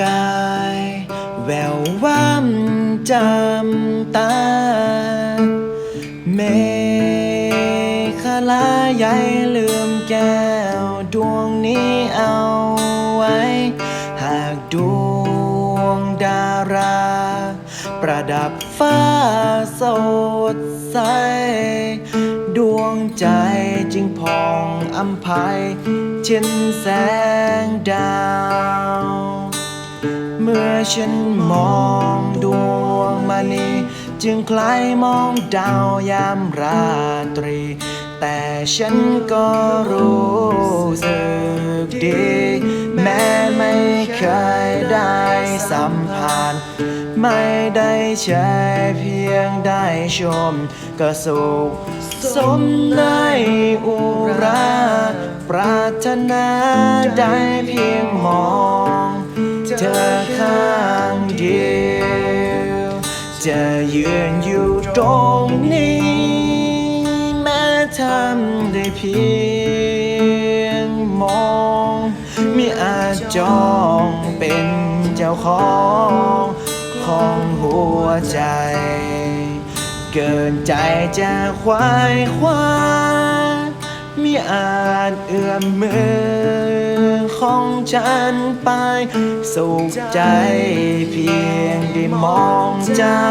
กาย แวววามจำตา เมฆลาใหญ่ลืมแก้ว ดวงนี้เอาไว้ หากดวงดารา ประดับฟ้าสดใส ดวงใจจึงพองอัมภัยเช่นแสงดาว เมื่อฉันมองดวงมณีจึงคล้ายมองดาวยามราตรี แต่ฉันก็รู้สึกดี แม้ไม่เคยได้สัมผัสไม่ได้ใช่เพียงได้ชม ก็สุขสมในอุรา ปรารถนาได้เพียงมอง อข้างเดียวจะยืนอยู่ตรงนี้ แม้ทำได้เพียงมองมิอาจจองเป็นเจ้าของของหัวใจ เกินใจจะควายคว้า มิอาจเอื้อมมือของฉันไป สุขใจเพียงได้มองเจ้า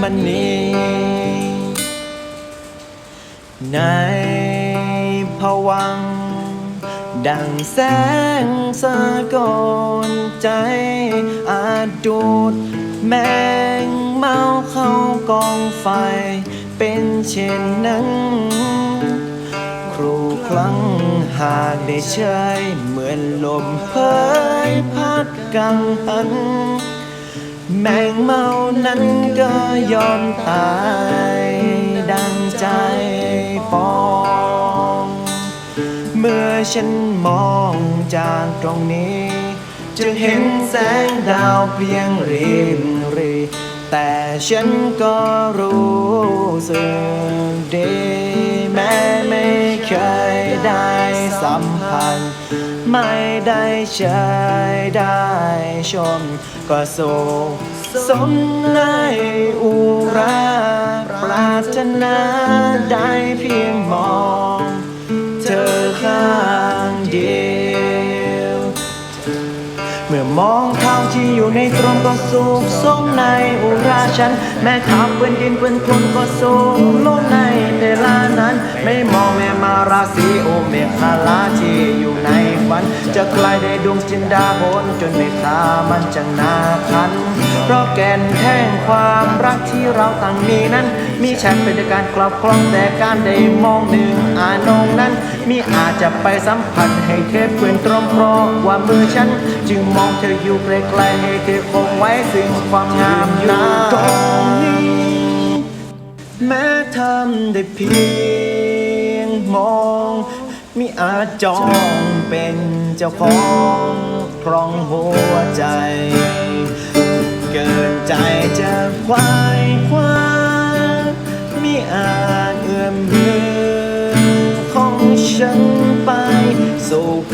มันนี้ในภวัง ดังแสงสะกอนใจ อาจดูดแมงเมาเข้ากองไฟ เป็นเช่นนั้น รูครั้ง หากได้เชยเหมือนลมเพยพัดกังหัน แมงเมานั้นก็ยอมตาย ดังใจปอง เมื่อฉันมองจากตรงนี้จึงเห็นแสงดาวเพียงริมรีแต่ฉันก็รู้สึกดีแม้ไม่เคย ได้สัมพันธ์ ไม่ได้เชยได้ชม ก็สุขสมในอุราปรารถนาได้เพียงมอง เธอข้างเดียว เมื่อมองเท้า ที่อยู่ในตรงก็สูงส่งในอุราฉัน แม้ขับเปื้อนดินเปื้อนคนก็สูงลงในเวลานั้น ไม่มองแม่มาราศีโอเมฆาลาที่อยู่ในฝัน จะกล้ได้ดวงจินดาบนจนเมฆามันจังนาคัน เพราะแก่นแห่งความรักที่เราต่างมีนั้น มีฉันเป็นการกลับกล้องแต่การได้มองหนึ่งอานงนั้น มีอาจจะไปสัมผัสให้เธอเพื่อนตรงเพราะว่ามือฉัน จึงมองเธออยู่ไกลๆให้เธอคงไว้ซึ่งความงามนาตรงนี้ แม้ทำได้เพียงมองมิอาจจองเป็นเจ้าของครองหัวใจ เกินใจจะควายคว้ามิอาจเอื้อมมือของฉันไปสุขใจ